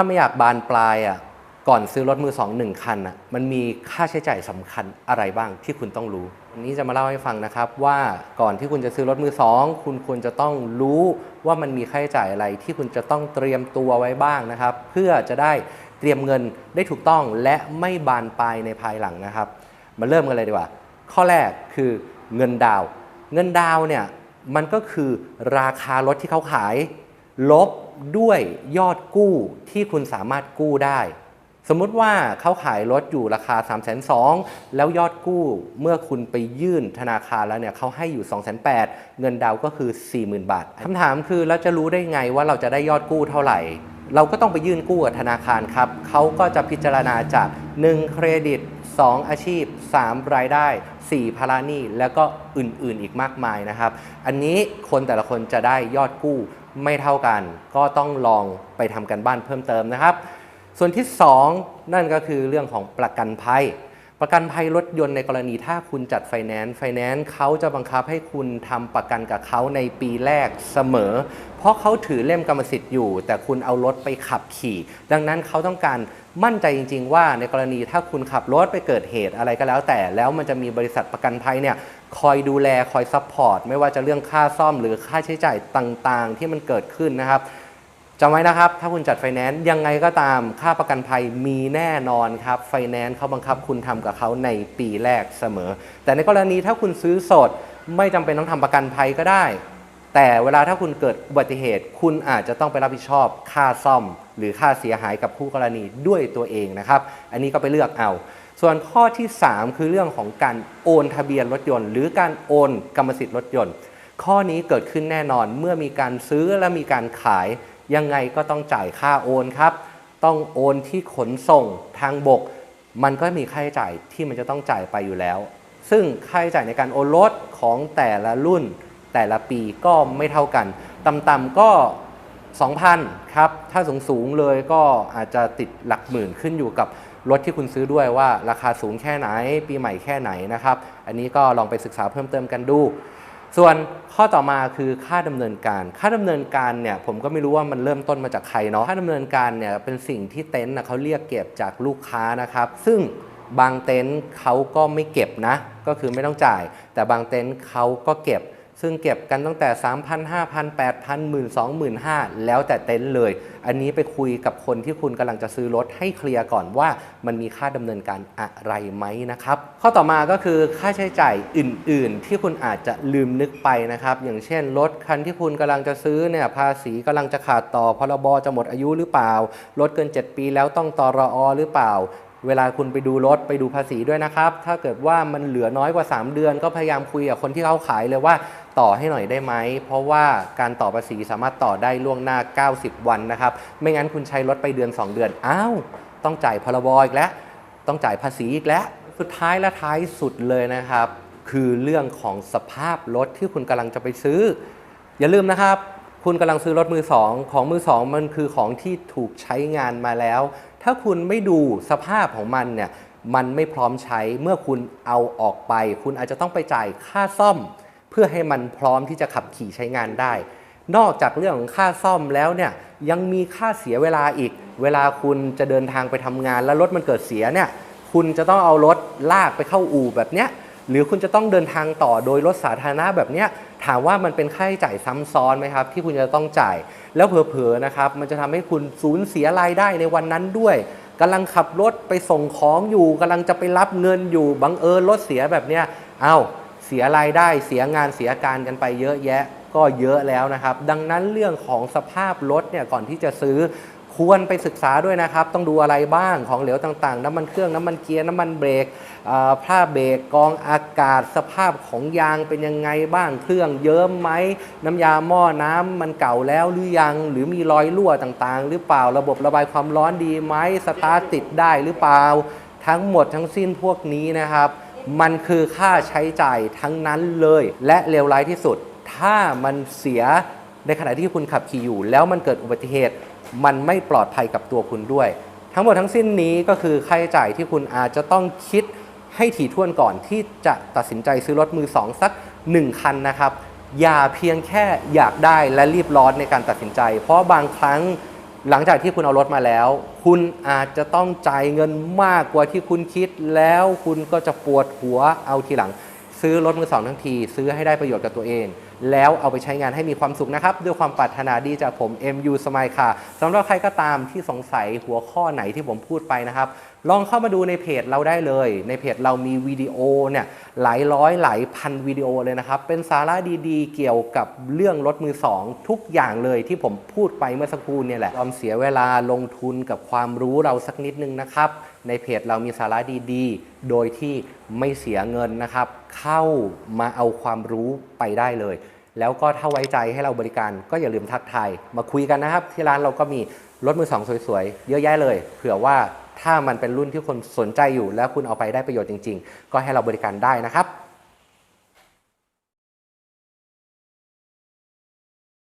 าไม่อยากบานปลายอะก่อนซื้อรถมือสองหนึ่งคันอะมันมีค่าใช้จ่ายสำคัญอะไรบ้างที่คุณต้องรู้วันนี้จะมาเล่าให้ฟังนะครับว่าก่อนที่คุณจะซื้อรถมือสองคุณควรจะต้องรู้ว่ามันมีค่าใช้จ่ายอะไรที่คุณจะต้องเตรียมตัวไว้บ้างนะครับ เพื่อจะได้เตรียมเงินได้ถูกต้องและไม่บานปลายในภายหลังนะครับ มาเริ่มกันเลยดีกว่า ข้อแรกคือเงินดาว เงินดาวเนี่ยมันก็คือราคารถที่เขาขาย ลบ ด้วยยอดกู้ที่คุณสามารถกู้ได้ สมมุติว่าเขาขายรถอยู่ราคา 3 2 0 0 0แล้วยอดกู้เมื่อคุณไปยื่นธนาคารแล้วเนี่ยเขาให้อยู่ 2 8 0 0 0เงินดาวก็คือ 40,000 บาทคำถามคือแล้วจะรู้ได้ไงว่าเราจะได้ยอดกู้เท่าไหร่ เราก็ต้องไปยื่นกู้กับธนาคารครับเขาก็จะพิจารณาจาก 1 เครดิต 2 อาชีพ 3 รายได้ 4 ภาระหนี้แล้วก็อื่นๆอีกมากมายนะครับ อันนี้คนแต่ละคนจะได้ยอดกู้ไม่เท่ากัน ก็ต้องลองไปทำกันบ้านเพิ่มเติมนะครับ ส่วนที่ 2 นั่นก็คือเรื่องของประกันภัย ประกันภัยรถยนต์ในกรณีถ้าคุณจัดไฟแนนซ์ไฟแนนซ์เขาจะบังคับให้คุณทำประกันกับเขาในปีแรกเสมอ เพราะเขาถือเล่มกรรมสิทธิ์อยู่ แต่คุณเอารถไปขับขี่ ดังนั้นเขาต้องการมั่นใจจริง ๆ ว่าในกรณีถ้าคุณขับรถไปเกิดเหตุอะไรก็แล้วแต่แล้วมันจะมีบริษัทประกันภัยเนี่ยคอยดูแลคอยซัพพอร์ตไม่ว่าจะเรื่องค่าซ่อมหรือค่าใช้จ่ายต่างๆ ที่มันเกิดขึ้นนะครับ จำไว้นะครับ ถ้าคุณจัดไฟแนนซ์ยังไงก็ตามค่าประกันภัยมีแน่นอนครับ ไฟแนนซ์เขาบังคับคุณทำกับเขาในปีแรกเสมอ แต่ในกรณีถ้าคุณซื้อสดไม่จำเป็นต้องทำประกันภัยก็ได้ แต่เวลาถ้าคุณเกิดอุบัติเหตุ คุณอาจจะต้องไปรับผิดชอบค่าซ่อม หรือค่าเสียหายกับคู่กรณีด้วยตัวเองนะครับ อันนี้ก็ไปเลือกเอา ส่วนข้อที่ 3 คือเรื่องของการโอนทะเบียนรถยนต์ หรือการโอนกรรมสิทธิ์รถยนต์ ข้อนี้เกิดขึ้นแน่นอนเมื่อมีการซื้อและมีการขาย ยังไงก็ต้องจ่ายค่าโอนครับ ต้องโอนที่ขนส่งทางบก มันก็มีค่าใช้จ่ายที่มันจะต้องจ่ายไปอยู่แล้ว ซึ่งค่าใช้จ่ายในการโอนรถของแต่ละรุ่น แต่ละปีก็ไม่เท่ากันต่ำๆก็ 2,000 ครับ ถ้าสูงสูงๆเลยก็อาจจะติดหลักหมื่นขึ้นอยู่กับรถที่คุณซื้อด้วยว่าราคาสูงแค่ไหน ปีใหม่แค่ไหนนะครับ อันนี้ก็ลองไปศึกษาเพิ่มเติมกันดู ส่วนข้อต่อมาคือค่าดำเนินการ ค่าดำเนินการเนี่ยผมก็ไม่รู้ว่ามันเริ่มต้นมาจากใครเนาะ ค่าดำเนินการเนี่ยเป็นสิ่งที่เต็นท์นะเขาเรียกเก็บจากลูกค้านะครับ ซึ่งบางเต็นท์เขาก็ไม่เก็บนะ ก็คือไม่ต้องจ่าย แต่บางเต็นท์เขาก็เก็บ ซึ่งเก็บกันตั้งแต่ 3,000 5,000 8,000 1 2 0 0 0 5แล้วแต่เต็นท์เลย อันนี้ไปคุยกับคนที่คุณกำลังจะซื้อรถให้เคลียร์ก่อนว่ามันมีค่าดำเนินการอะไรไหมนะครับ ข้อต่อมาก็คือค่าใช้จ่ายอื่น ๆ ที่คุณอาจจะลืมนึกไปนะครับ อย่างเช่นรถคันที่คุณกำลังจะซื้อเนี่ยภาษีกำลังจะขาดต่อพรบจะหมดอายุหรือเปล่า รถเกิน 7 ปีแล้วต้องตอรอหรือเปล่าเวลาคุณไปดูรถไปดูภาษีด้วยนะครับ ถ้าเกิดว่ามันเหลือน้อยกว่า 3 เดือน ก็พยายามคุยกับคนที่เขาขายเลยว่าต่อให้หน่อยได้ไหม เพราะว่าการต่อภาษีสามารถต่อได้ล่วงหน้า 90 วันนะครับ ไม่งั้นคุณใช้รถไปเดือน 2 เดือน อ้าว ต้องจ่ายพรบอีกแล้ว ต้องจ่ายภาษีอีกแล้ว สุดท้ายและท้ายสุดเลยนะครับ คือเรื่องของสภาพรถที่คุณกำลังจะไปซื้อ อย่าลืมนะครับ คุณกำลังซื้อรถมือสอง ของมือสองมันคือของที่ถูกใช้งานมาแล้ว ถ้าคุณไม่ดูสภาพของมันเนี่ย มันไม่พร้อมใช้ เมื่อคุณเอาออกไป คุณอาจจะต้องไปจ่ายค่าซ่อม เพื่อให้มันพร้อมที่จะขับขี่ใช้งานได้ นอกจากเรื่องของค่าซ่อมแล้วเนี่ยยังมีค่าเสียเวลาอีก เวลาคุณจะเดินทางไปทำงาน แล้วรถมันเกิดเสียเนี่ยคุณจะต้องเอารถลากไปเข้าอู่แบบเนี้ยหรือคุณจะต้องเดินทางต่อโดยรถสาธารณะแบบเนี้ยถามว่ามันเป็นค่าใช้จ่ายซ้ำซ้อนไหมครับ ที่คุณจะต้องจ่าย แล้วเผลอๆนะครับมันจะทำให้คุณสูญเสียรายได้ในวันนั้นด้วยกำลังขับรถไปส่งของอยู่กำลังจะไปรับเงินอยู่บังเอิญรถเสียแบบเนี้ยเอ้า เสียรายได้เสียงานเสียการกันไปเยอะแยะก็เยอะแล้วนะครับ ดังนั้นเรื่องของสภาพรถเนี่ยก่อนที่จะซื้อควรไปศึกษาด้วยนะครับ ต้องดูอะไรบ้างของเหลวต่างๆ น้ำมันเครื่องน้ำมันเกียร์น้ำมันเบรกผ้าเบรกกองอากาศสภาพของยางเป็นยังไงบ้างเครื่องเยิ้มไหมน้ำยาหม้อน้ำมันเก่าแล้วหรือยังหรือมีรอยรั่วต่างๆ หรือเปล่าระบบระบายความร้อนดีไหมสตาร์ทติดได้หรือเปล่า ทั้งหมดทั้งสิ้นพวกนี้นะครับ มันคือค่าใช้จ่ายทั้งนั้นเลย และเลวร้ายที่สุด ถ้ามันเสียในขณะที่คุณขับขี่อยู่ แล้วมันเกิดอุบัติเหตุ มันไม่ปลอดภัยกับตัวคุณด้วย ทั้งหมดทั้งสิ้นนี้ก็คือค่าใช้จ่ายที่คุณอาจจะต้องคิดให้ถี่ถ้วนก่อนที่จะตัดสินใจซื้อรถมือสองสัก 1 คันนะครับ อย่าเพียงแค่อยากได้และรีบร้อนในการตัดสินใจ เพราะบางครั้ง หลังจากที่คุณเอารถมาแล้ว คุณอาจจะต้องจ่ายเงินมากกว่าที่คุณคิด แล้วคุณก็จะปวดหัวเอาทีหลัง ซื้อรถมือสองทั้งที ซื้อให้ได้ประโยชน์กับตัวเอง แล้วเอาไปใช้งานให้มีความสุขนะครับ ด้วยความปรารถนาดีจากผม MU Smile ค่ะสำหรับใครก็ตามที่สงสัยหัวข้อไหนที่ผมพูดไปนะครับ ลองเข้ามาดูในเพจเราได้เลย ในเพจเรามีวิดีโอเนี่ยหลายร้อยหลายพันวิดีโอเลยนะครับ เป็นสาระดีๆ เกี่ยวกับเรื่องรถมือสองทุกอย่างเลยที่ผมพูดไปเมื่อสักครู่เนี่ยแหละยอมเสียเวลาลงทุนกับความรู้เราสักนิดนึงนะครับ ในเพจเรามีสาระดีๆ โดยที่ไม่เสียเงินนะครับ เข้ามาเอาความรู้ไปได้เลย แล้วก็ถ้าไว้ใจให้เราบริการก็อย่าลืมทักทายมาคุยกันนะครับ ที่ร้านเราก็มีรถมือสองสวยๆ เยอะแยะเลย เผื่อว่า ถ้ามันเป็นรุ่นที่คนสนใจอยู่ แล้วคุณเอาไปได้ประโยชน์จริง ๆ ก็ให้เราบริการได้นะครับ